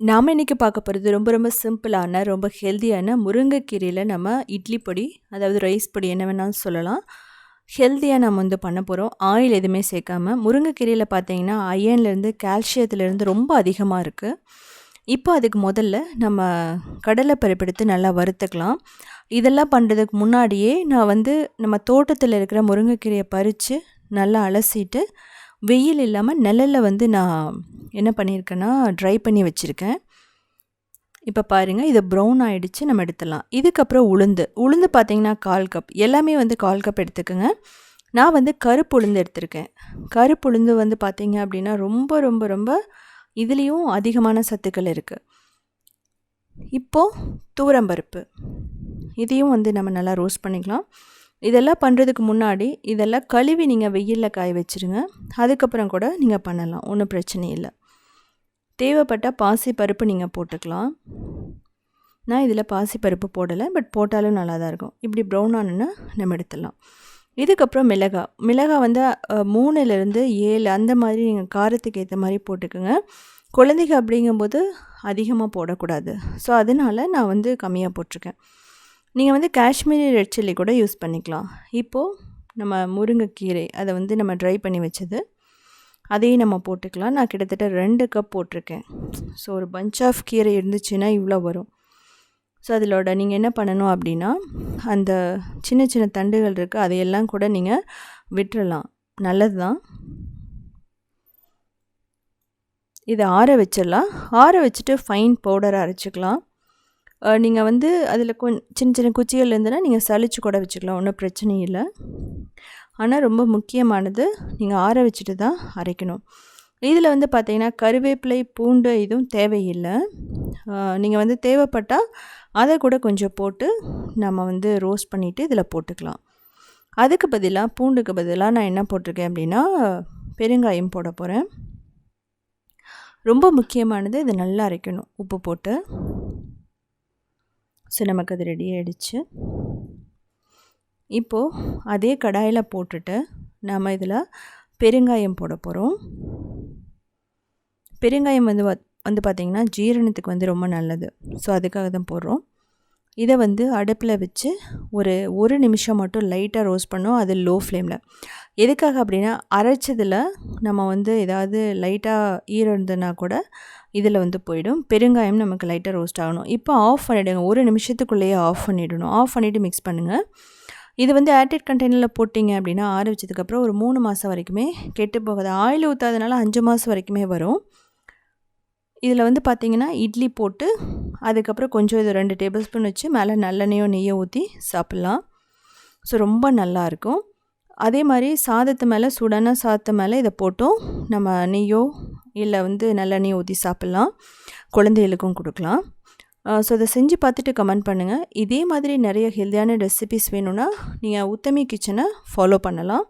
நாம் இன்றைக்கி பார்க்க போகிறது ரொம்ப ரொம்ப சிம்பிளான ரொம்ப ஹெல்த்தியான முருங்கைக்கீரையில் நம்ம இட்லி பொடி அதாவது ரைஸ் பொடி என்ன வேணாலும் சொல்லலாம். ஹெல்த்தியாக நம்ம வந்து பண்ண போகிறோம் ஆயில் எதுவுமே சேர்க்காம. முருங்கைக்கீரையில் பார்த்தீங்கன்னா அயன்லேருந்து கால்சியத்துலேருந்து ரொம்ப அதிகமாக இருக்குது இப்போ அதுக்கு முதல்ல நம்ம கடலை பருப்பெடுத்து நல்லா வறுத்துக்கலாம். இதெல்லாம் பண்ணுறதுக்கு முன்னாடியே நான் வந்து நம்ம தோட்டத்தில் இருக்கிற முருங்கைக்கீரையை பறித்து நல்லா அலசிட்டு வெயில் இல்லாமல் நிழலில் வந்து நான் என்ன பண்ணியிருக்கேன்னா ட்ரை பண்ணி வச்சுருக்கேன். இப்போ பாருங்கள் இது ப்ரௌன் ஆகிடுச்சு நம்ம எடுத்துடலாம். இதுக்கப்புறம் உளுந்து. உளுந்து பார்த்திங்கன்னா கால் கப் எல்லாமே வந்து கால் கப் எடுத்துக்கோங்க. நான் வந்து கருப்பு உளுந்து எடுத்திருக்கேன். கருப்பு உளுந்து வந்து பார்த்திங்க அப்படின்னா ரொம்ப ரொம்ப ரொம்ப இதுலேயும் அதிகமான சத்துக்கள் இருக்குது இப்போது தூரம்பருப்பு இதையும் வந்து நம்ம நல்லா ரோஸ்ட் பண்ணிக்கலாம். இதெல்லாம் பண்ணுறதுக்கு முன்னாடி இதெல்லாம் கழுவி நீங்கள் வெயிலில் காய வச்சுருங்க. அதுக்கப்புறம் கூட நீங்கள் பண்ணலாம். ஒன்றும் பிரச்சனை இல்லை. தேவைப்பட்டால் பாசி பருப்பு நீங்கள் போட்டுக்கலாம். நான் இதில் பாசி பருப்பு போடலை பட் போட்டாலும் நல்லா தான் இருக்கும். இப்படி ப்ரௌன் ஆனுன்னு நம்ம எடுத்துடலாம். இதுக்கப்புறம் மிளகா மிளகாய் வந்து மூணுலேருந்து ஏழு அந்த மாதிரி நீங்கள் காரத்துக்கு ஏற்ற மாதிரி போட்டுக்கோங்க. குழந்தைங்க அப்படிங்கும்போது அதிகமாக போடக்கூடாது. ஸோ அதனால் நான் வந்து கம்மியாக போட்டிருக்கேன். நீங்கள் வந்து காஷ்மீரி ரெட் சில்லி கூட யூஸ் பண்ணிக்கலாம். இப்போது நம்ம முருங்கைக்கீரை அதை வந்து நம்ம ட்ரை பண்ணி வச்சது அதையும் நம்ம போட்டுக்கலாம். நான் கிட்டத்தட்ட ரெண்டு கப் போட்டிருக்கேன். ஸோ ஒரு பஞ்ச் ஆஃப் கீரை இருந்துச்சுன்னா இவ்வளோ வரும். ஸோ அதிலோட நீங்கள் என்ன பண்ணணும் அப்படின்னா அந்த சின்ன சின்ன தண்டுகள் இருக்குது அதையெல்லாம் கூட நீங்கள் விட்டுறலாம். நல்லது தான் இதை ஆற வச்சிடலாம். ஆற வச்சுட்டு ஃபைன் பவுடரை அரைச்சிக்கலாம். நீங்கள் வந்து அதில் கொஞ்சம் சின்ன சின்ன குச்சிகள் இருந்ததுன்னா நீங்கள் சளிச்சு கூட வச்சுக்கலாம் ஒன்றும் பிரச்சனை இல்லை. ஆனால் ரொம்ப முக்கியமானது நீங்கள் ஆற வச்சுட்டு தான் அரைக்கணும். இதில் வந்து பார்த்திங்கன்னா கருவேப்பிலை பூண்டு இதுவும் தேவையில்லை. நீங்கள் வந்து தேவைப்பட்டால் அதை கூட கொஞ்சம் போட்டு நம்ம வந்து ரோஸ்ட் பண்ணிவிட்டு இதில் போட்டுக்கலாம். அதுக்கு பதிலாக பூண்டுக்கு பதிலாக நான் என்ன போட்டிருக்கேன் அப்படின்னா பெருங்காயம் போட போகிறேன் ரொம்ப முக்கியமானது இது நல்லா அரைக்கணும் உப்பு போட்டு. ஸோ நமக்கு அது ரெடி ஆகிடுச்சு இப்போது அதே கடாயில் போட்டுட்டு நாம் இதில் பெருங்காயம் போட போகிறோம் பெருங்காயம் வந்து வந்து பார்த்திங்கன்னா ஜீரணத்துக்கு வந்து ரொம்ப நல்லது. ஸோ அதுக்காக தான் போடுறோம். இதை வந்து அடுப்பில் வச்சு ஒரு ஒரு நிமிஷம் மட்டும் லைட்டாக ரோஸ்ட் பண்ணோம். அது லோ. ஃப்ளேமில் எதுக்காக அப்படின்னா அரைச்சதில் நம்ம வந்து ஏதாவது லைட்டாக ஈரம் இருந்ததுன்னா கூட இதில் வந்து போயிடும். பெருங்காயம் நமக்கு லைட்டாக ரோஸ்ட் ஆகணும். இப்போ ஆஃப் பண்ணிவிடுங்க ஒரு நிமிஷத்துக்குள்ளேயே ஆஃப் பண்ணிவிடணும் ஆஃப் பண்ணிவிட்டு மிக்ஸ் பண்ணுங்கள் இது வந்து ஏர்டெட் கண்டெய்னரில் போட்டிங்க அப்படின்னா ஆற வச்சதுக்கப்புறம் ஒரு மூணு மாதம் வரைக்குமே கெட்டு போகாது. ஆயில் ஊற்றாதனால அஞ்சு மாதம் வரைக்குமே வரும். இதில் வந்து பார்த்திங்கன்னா இட்லி போட்டு அதுக்கப்புறம் கொஞ்சம் இது ரெண்டு டேபிள் ஸ்பூன் வச்சு மேலே நல்லெண்ணெயோ நெய்யோ ஊற்றி சாப்பிட்லாம். ஸோ ரொம்ப நல்லாயிருக்கும் அதே மாதிரி சாதத்து மேலே சுடான சாதத்து மேலே இதை போட்டும். நம்ம நெய்யோ இல்லை வந்து நல்லெண்ணெய் ஊற்றி சாப்பிட்லாம். குழந்தைகளுக்கும் கொடுக்கலாம். ஸோ அதை செஞ்சு பார்த்துட்டு கமெண்ட் பண்ணுங்கள் இதே மாதிரி நிறைய ஹெல்த்தியான ரெசிபிஸ் வேணும்னா நீங்கள் உத்தமி கிச்சனை ஃபாலோ பண்ணலாம்.